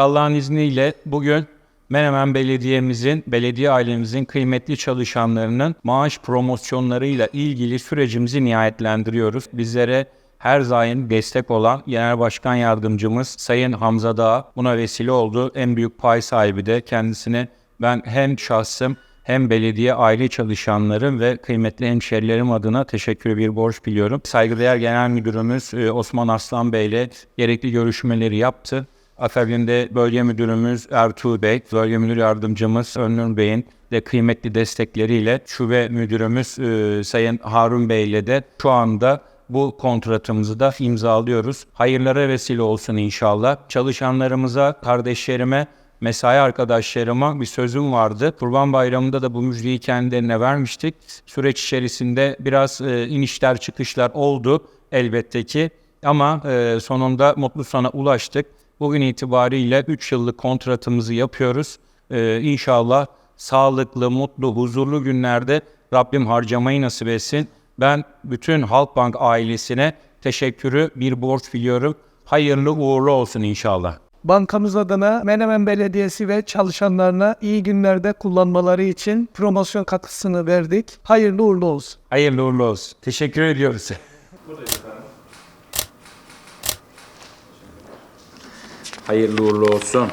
Allah'ın izniyle bugün Menemen Belediye'mizin, belediye ailemizin kıymetli çalışanlarının maaş promosyonlarıyla ilgili sürecimizi nihayetlendiriyoruz. Bizlere her daim destek olan Genel Başkan Yardımcımız Sayın Hamza Dağ buna vesile oldu. En büyük pay sahibi de kendisine ben hem şahsım hem belediye aile çalışanlarım ve kıymetli hemşerilerim adına teşekkür bir borç biliyorum. Saygıdeğer Genel Müdürümüz e, Osman Aslan Bey ile gerekli görüşmeleri yaptı. Akabinde bölge müdürümüz Ertuğ Bey, bölge müdür yardımcımız Önür Bey'in de kıymetli destekleriyle şube müdürümüz e, Sayın Harun Bey ile de şu anda bu kontratımızı da imzalıyoruz. Hayırlara vesile olsun inşallah. Çalışanlarımıza, kardeşlerime, mesai arkadaşlarıma bir sözüm vardı. Kurban Bayramı'nda da bu müjdeyi kendilerine vermiştik. Süreç içerisinde biraz e, inişler çıkışlar oldu elbette ki. Ama e, sonunda mutlu sona ulaştık. Bugün itibariyle 3 yıllık kontratımızı yapıyoruz. E, inşallah sağlıklı, mutlu, huzurlu günlerde Rabbim harcamayı nasip etsin. Ben bütün Halkbank ailesine teşekkürü bir borç biliyorum. Hayırlı uğurlu olsun inşallah. Bankamız adına Menemen Belediyesi ve çalışanlarına iyi günlerde kullanmaları için promosyon katkısını verdik. Hayırlı uğurlu olsun. Hayırlı uğurlu olsun. Teşekkür ediyoruz. Hayırlı uğurlu olsun.